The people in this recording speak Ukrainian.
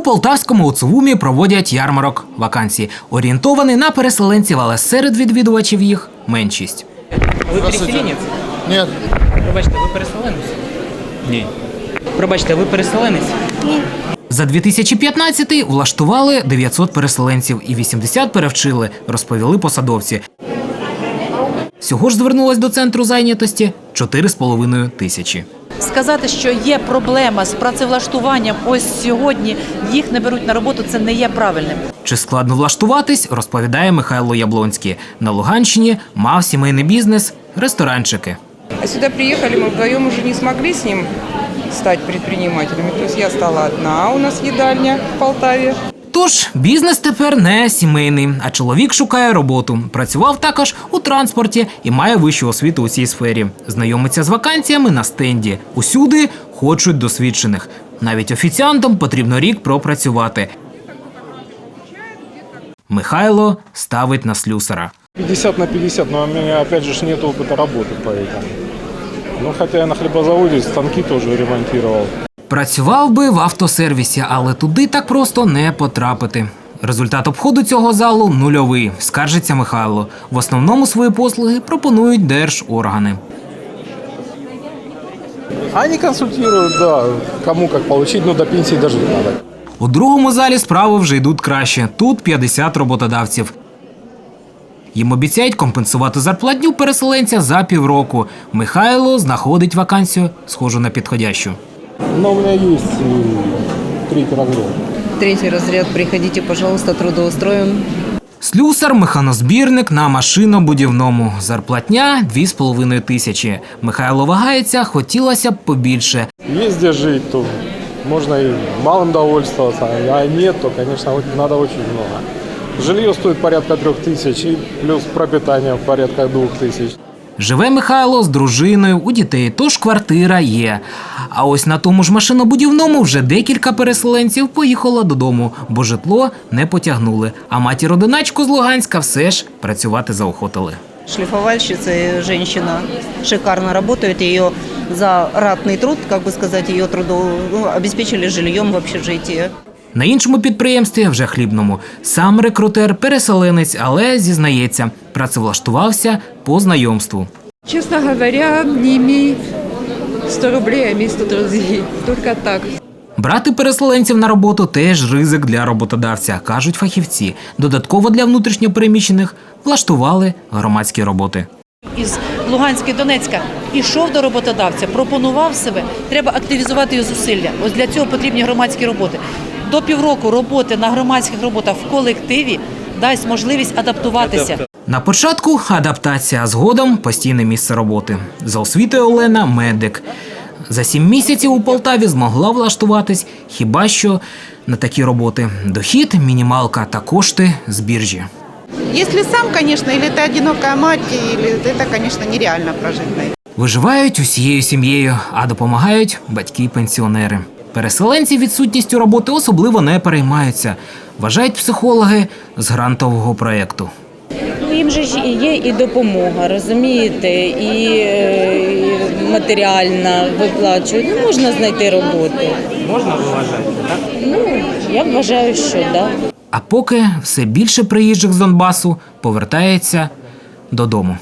У полтавському уцувумі проводять ярмарок вакансій, орієнтований на переселенців, але серед відвідувачів їх меншість. Ви переселенець? Нет, Пробачте, ви переселенець? Ні. Пробачте, ви переселенець? За 2015-й влаштували 900 переселенців і 80 перевчили, розповіли посадовці. Всього ж звернулось до центру зайнятості 4,5 тисячі. Сказати, що є проблема з працевлаштуванням ось сьогодні їх не беруть на роботу, це не є правильним. Чи складно влаштуватись, розповідає Михайло Яблонський. На Луганщині мав сімейний бізнес, ресторанчики. А сюда приехали, мы вдвоем уже не смогли с ним стать предпринимателями. То есть я стала одна, у нас едальня в Полтаве. Тож бізнес тепер не сімейний, а чоловік шукає роботу. Працював також у транспорті і має вищу освіту у цій сфері. Знайомиться з вакансіями на стенді. Усюди хочуть досвідчених. Навіть офіціантам потрібно рік пропрацювати. Михайло ставить на слюсара. 50 на 50, но у меня опять же ж нет опыта работы по этому. Ну, хотя я на хлебозаводе станки тоже ремонтировал. Працював би в автосервісі, але туди так просто не потрапити. Результат обходу цього залу нульовий, скаржиться Михайло. В основному свої послуги пропонують держоргани. Они консультируют, да, кому как получить, ну, до пенсии дожить надо. У другому залі справи вже йдуть краще. Тут 50 роботодавців. Їм обіцяють компенсувати зарплатню переселенця за півроку. Михайло знаходить вакансію, схожу на підходящу. Но у меня есть и третий разряд. Третий разряд, приходите, пожалуйста, трудоустроим. Слюсар, механозбірник на машинобудівному. Зарплатня 2,5 тисячі. Михайло вагається, хотілося б побільше. Есть где жить, то можно и малым довольствоваться, а нет, то, конечно, вот надо очень много. Жилье стоит порядка трех тысяч, и плюс пропитание порядка двух тысяч. Живе Михайло з дружиною, у дітей, тож квартира є. А ось на тому ж машинобудівному вже декілька переселенців поїхало додому, бо житло не потягнули. А матір одиначку з Луганська все ж працювати заохотили. Шлифовальщица женщина шикарно работает. Ее за ратный труд, как бы сказать, ее труду ну, обеспечили жильем в общежитии. На іншому підприємстві, вже хлібному, сам рекрутер переселенець, але зізнається, працевлаштувався по знайомству. Честно говоря, не имеет 100 рублей, а имеет 100 друзей. Только так. Брати переселенців на роботу теж ризик для роботодавця, кажуть фахівці. Додатково для внутрішньопереміщених влаштували громадські роботи. Із Луганська Донецька ішов до роботодавця, пропонував себе. Треба активізувати його зусилля. Ось для цього потрібні громадські роботи До півроку роботи на громадських роботах в колективі дасть можливість адаптуватися. На початку адаптація, а згодом постійне місце роботи. За освітою Олена медик. За сім місяців у Полтаві змогла влаштуватись хіба що на такі роботи. Дохід, мінімалка та кошти з біржі. Если сам, конечно, или ты одинокая мать, или это, конечно, нереально прожить на это. Виживають усією сім'єю, а допомагають батьки-пенсіонери. Переселенці відсутністю роботи особливо не переймаються, вважають психологи з грантового проєкту. Ну, їм же ж є і допомога, розумієте, і, е, матеріальна виплачують. Ну, можна знайти роботу. Можна ви вважаєте, так? Ну, я вважаю, що так. Да. А поки все більше приїжджих з Донбасу повертається додому.